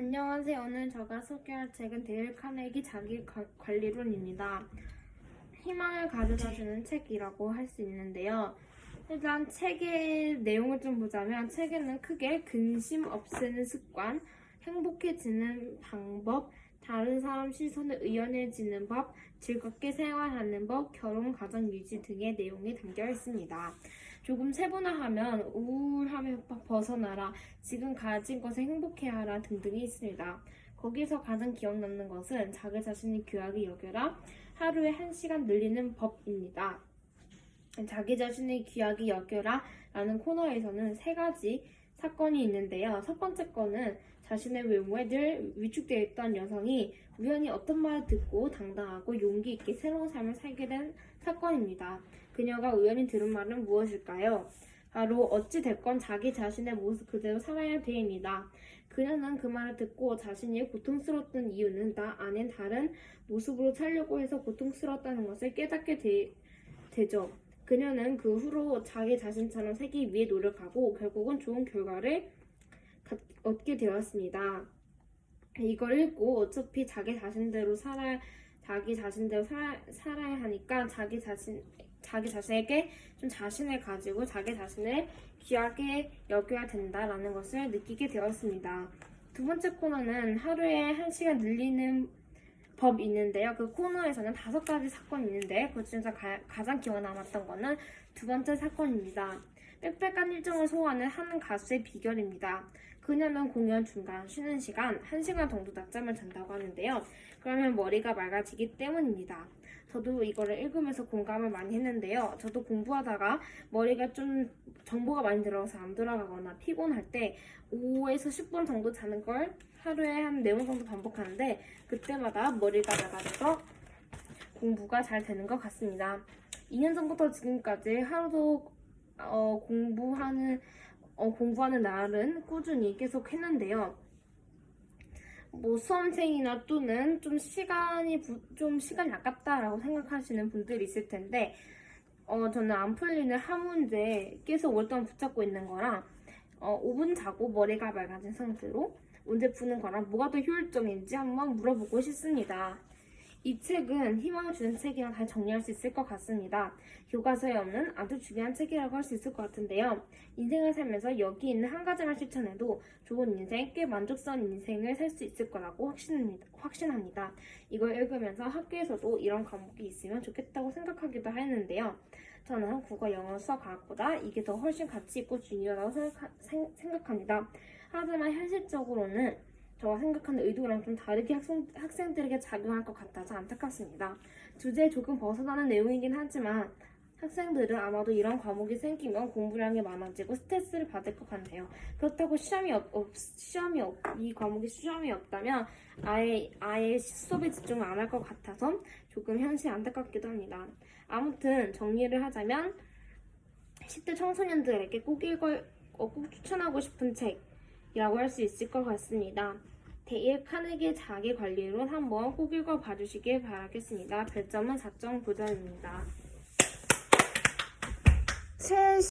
안녕하세요. 오늘 제가 소개할 책은 데일 카네기 자기 가- 관리론입니다. 희망을 가져다 주는 책이라고 할 수 있는데요. 일단 책의 내용을 좀 보자면 책에는 크게 근심 없애는 습관, 행복해지는 방법, 다른 사람 시선을 의연해지는 법, 즐겁게 생활하는 법, 결혼, 가정 유지 등의 내용이 담겨 있습니다. 조금 세분화하면 우울함에 벗어나라, 지금 가진 것에 행복해하라 등등이 있습니다. 거기서 가장 기억 남는 것은 자기 자신이 귀하게 여겨라, 하루에 한 시간 늘리는 법입니다. 자기 자신을 귀하게 여겨라 라는 코너에서는 세 가지 사건이 있는데요. 첫 번째 건은 자신의 외모에 늘 위축되어 있던 여성이 우연히 어떤 말을 듣고 당당하고 용기 있게 새로운 삶을 살게 된 사건입니다. 그녀가 우연히 들은 말은 무엇일까요? 바로 어찌됐건 자기 자신의 모습 그대로 살아야 돼입니다. 그녀는 그 말을 듣고 자신이 고통스러웠던 이유는 나 안엔 다른 모습으로 살려고 해서 고통스러웠다는 것을 깨닫게 되, 되죠. 그녀는 그 후로 자기 자신처럼 살기 위해 노력하고 결국은 좋은 결과를 가- 얻게 되었습니다. 이걸 읽고 어차피 자기 자신대로 살아 자기 자신대로 살아, 살아야 하니까 자기 자신 자기 자신에게 좀 자신을 가지고 자기 자신을 귀하게 여겨야 된다라는 것을 느끼게 되었습니다. 두 번째 코너는 하루에 한 시간 늘리는 법이 있는데요. 그 코너에서는 다섯 가지 사건이 있는데 그 중에서 가, 가장 기억에 남았던 거는 두 번째 사건입니다. 빽빽한 일정을 소화하는 한 가수의 비결입니다. 그녀는 공연 중간 쉬는 시간 1시간 정도 낮잠을 잔다고 하는데요. 그러면 머리가 맑아지기 때문입니다. 저도 이거를 읽으면서 공감을 많이 했는데요. 저도 공부하다가 머리가 좀 정보가 많이 들어가서 안 돌아가거나 피곤할 때 5에서 10분 정도 자는 걸 하루에 한 4번 정도 반복하는데 그때마다 머리가 맑아져서 공부가 잘 되는 것 같습니다. 2년 전부터 지금까지 하루도 어, 공부하는 어, 공부하는 날은 꾸준히 계속 했는데요. 뭐 수험생이나 또는 좀 시간이 부- 좀 시간이 아깝다라고 생각하시는 분들이 있을 텐데 어, 저는 안 풀리는 한 문제 계속 오랫동안 붙잡고 있는 거랑 어, 5분 자고 머리가 맑아진 상태로 문제 푸는 거랑 뭐가 더 효율적인지 한번 물어보고 싶습니다. 이 책은 희망을 주는 책이라 잘 정리할 수 있을 것 같습니다. 교과서에 없는 아주 중요한 책이라고 할 수 있을 것 같은데요. 인생을 살면서 여기 있는 한 가지만 실천해도 좋은 인생, 꽤 만족스러운 인생을 살 수 있을 거라고 확신합니다. 확신합니다. 이걸 읽으면서 학교에서도 이런 과목이 있으면 좋겠다고 생각하기도 했는데요. 저는 국어, 영어, 수학, 과학보다 이게 더 훨씬 가치 있고 중요하다고 생각하, 생- 생각합니다. 하지만 현실적으로는 저가 생각하는 의도랑 좀 다르게 학생, 학생들에게 작용할 것 같아서 안타깝습니다. 주제에 조금 벗어나는 내용이긴 하지만 학생들은 아마도 이런 과목이 생기면 공부량이 많아지고 스트레스를 받을 것 같네요. 그렇다고 시험이 없, 없- 시험이 없, 이 과목이 시험이 없다면 아예 아예 수업에 집중을 안 할 것 같아서 조금 현실 안타깝기도 합니다. 아무튼 정리를 하자면 10대 청소년들에게 꼭 읽어 어, 꼭 추천하고 싶은 책이 라고 할 수 있을 것 같습니다. 데일 카네기 자기 관리론 한번 꼭 읽어 봐 주시길 바라겠습니다. 별점은 4.9점입니다. 최